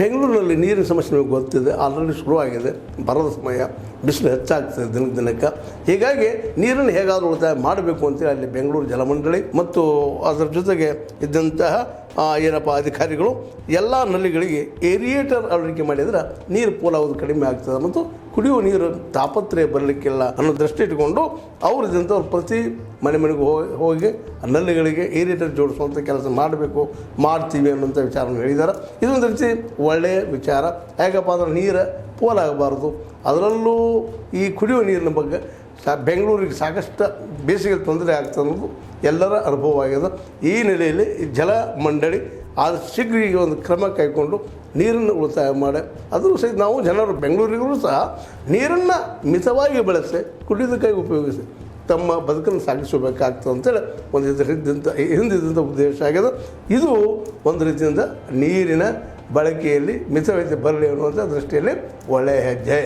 ಬೆಂಗಳೂರಿನಲ್ಲಿ ನೀರಿನ ಸಮಸ್ಯೆ ನಿಮಗೆ ಗೊತ್ತಿದೆ. ಆಲ್ರೆಡಿ ಶುರುವಾಗಿದೆ. ಬರದ ಸಮಯ. ಬಿಸಿಲು ಹೆಚ್ಚಾಗ್ತದೆ ದಿನಕ್ಕೆ ದಿನಕ್ಕೆ. ಹೀಗಾಗಿ ನೀರನ್ನು ಹೇಗಾದರೂ ಉಳಿತಾಯ ಮಾಡಬೇಕು ಅಂತೇಳಿ ಅಲ್ಲಿ ಬೆಂಗಳೂರು ಜಲಮಂಡಳಿ ಮತ್ತು ಅದರ ಜೊತೆಗೆ ಇದ್ದಂತಹ ಏನಪ್ಪ ಅಧಿಕಾರಿಗಳು ಎಲ್ಲ ನಲ್ಲಿಗಳಿಗೆ ಏರಿಯೇಟರ್ ಅಳವಡಿಕೆ ಮಾಡಿದರೆ ನೀರು ಪೋಲಾಗೋದು ಕಡಿಮೆ ಆಗ್ತದೆ ಮತ್ತು ಕುಡಿಯುವ ನೀರು ತಾಪತ್ರೆ ಬರಲಿಕ್ಕಿಲ್ಲ ಅನ್ನೋ ದೃಷ್ಟಿ ಇಟ್ಕೊಂಡು ಅವ್ರು ಇದ್ದಂಥವ್ರು ಪ್ರತಿ ಮನೆ ಮನೆಗೂ ಹೋಗಿ ಹೋಗಿ ನಲ್ಲಿಗಳಿಗೆ ಏರಿಯೇಟರ್ ಜೋಡಿಸುವಂಥ ಕೆಲಸ ಮಾಡಬೇಕು, ಮಾಡ್ತೀವಿ ಅನ್ನೋಂಥ ವಿಚಾರವನ್ನು ಹೇಳಿದ್ದಾರೆ. ಇದೊಂದು ರೀತಿ ಒಳ್ಳೆಯ ವಿಚಾರ. ಯಾಕಪ್ಪ ಅಂದ್ರೆ ನೀರು ಪೋಲಾಗಬಾರ್ದು ಅದರಲ್ಲೂ ಈ ಕುಡಿಯುವ ನೀರಿನ ಬಗ್ಗೆ ಸಾ ಬೆಂಗಳೂರಿಗೆ ಸಾಕಷ್ಟು ಬೇಸಿಗೆ ತೊಂದರೆ ಆಗ್ತದೆ ಅನ್ನೋದು ಎಲ್ಲರ ಅನುಭವವಾಗಿದೆ ಈ ನೆಲೆಯಲ್ಲಿ ಜಲ ಮಂಡಳಿ ಆದ ಶೀಘ್ರ ಒಂದು ಕ್ರಮ ಕೈಗೊಂಡು ನೀರನ್ನು ಉಳಿತಾಯ ಮಾಡಿ. ಅದರ ಸಹಿತ ನಾವು ಜನರು ಬೆಂಗಳೂರಿಗೂ ಸಹ ನೀರನ್ನು ಮಿತವಾಗಿ ಬಳಸಿ ಕುಡಿಯೋದಕ್ಕಾಗಿ ಉಪಯೋಗಿಸಿ ತಮ್ಮ ಬದುಕನ್ನು ಸಾಗಿಸಬೇಕಾಗ್ತದೆ ಅಂತೇಳಿ ಒಂದು ಇದರಿಂದ ಹಿಂದಿದ್ದಂಥ ಉದ್ದೇಶ ಆಗಿದೆ. ಇದು ಒಂದು ರೀತಿಯಿಂದ ನೀರಿನ ಬಳಕೆಯಲ್ಲಿ ಮಿತವ್ಯತೆ ಬರಲಿ ಅನ್ನುವಂಥ ದೃಷ್ಟಿಯಲ್ಲಿ ಒಳ್ಳೆಯ ಹೆಜ್ಜೆ.